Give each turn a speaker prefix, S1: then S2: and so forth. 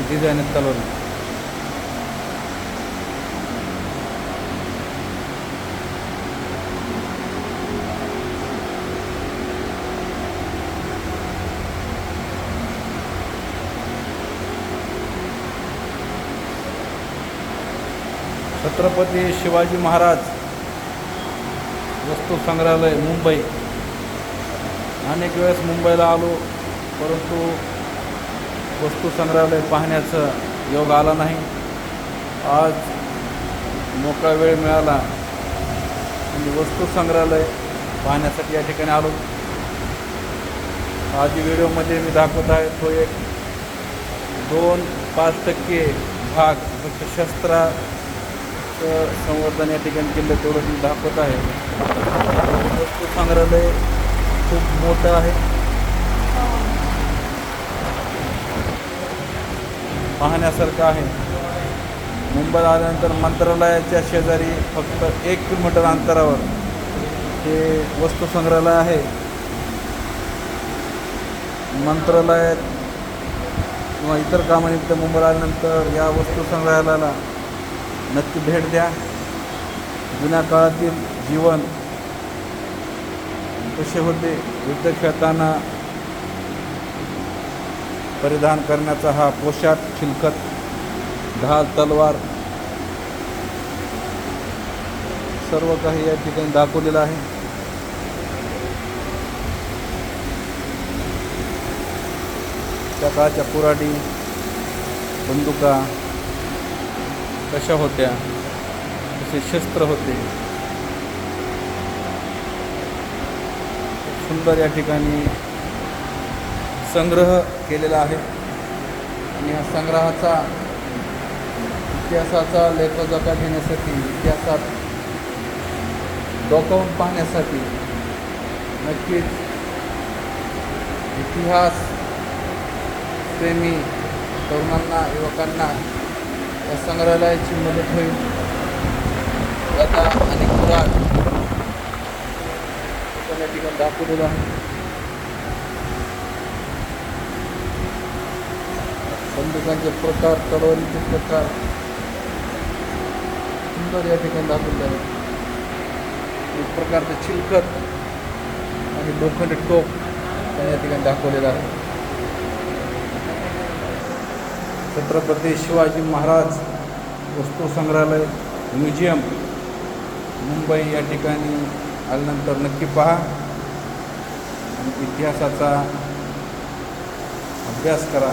S1: अशी डिझाईन आहेत छत्रपती शिवाजी महाराज वस्तू संग्रहालय मुंबई. अनेक वेळेस मुंबईला आलो परंतु वस्तू संग्रहालय पाहण्याचं योग आला नाही. आज मोकळा वेळ मिळाला. आणि वस्तू संग्रहालय पाहण्यासाठी या ठिकाणी आलो. आज व्हिडिओमध्ये मी दाखवत आहे तो एक दोन पाच टक्के भाग फक्त शस्त्राचं संवर्धन या ठिकाणी केलं तेवढं मी दाखवत आहे. वस्तू संग्रहालय खूप मोठं आहे. पाहण्यासारखं आहे. मुंबईत आल्यानंतर मंत्रालयाच्या शेजारी फक्त एक किलोमीटर अंतरावर हे वस्तू संग्रहालय आहे. मंत्रालयात किंवा इतर कामानिमित्त मुंबईला आल्यानंतर या वस्तू संग्रहालयाला नक्की भेट द्या. जुन्या काळातील जीवन कसे होते युद्ध खेळताना परिधान करण्याचा हा पोशाख खिलकत ढाल तलवार सर्व काही या ठिकाणी दाखवलेलं आहे. त्या काळच्या कुराडी बंदुका कशा होत्या? कसे शस्त्र होते? सुंदर या ठिकाणी संग्रह केलेला आहे. आणि या संग्रहाचा इतिहासाचा लेखोजोखा घेण्यासाठी इतिहासात डोकावून पाहण्यासाठी नक्कीच इतिहास प्रेमी तरुणांना युवकांना या संग्रहालयाची मदत होईल. आता आणि कुराड दाखवलेला ठिकाणी दाखवलेलं आहे बंदुकांचे प्रकार तलवारीचे प्रकार. सुंदर या ठिकाणी दाखवले आहेत एक प्रकारचं चिलखत आणि लोखंडी टोप या ठिकाणी दाखवलेलं आहे. छत्रपती शिवाजी महाराज वस्तू संग्रहालय म्युझियम मुंबई या ठिकाणी आल्यानंतर नक्की पहा. आणि इतिहासाचा अभ्यास करा.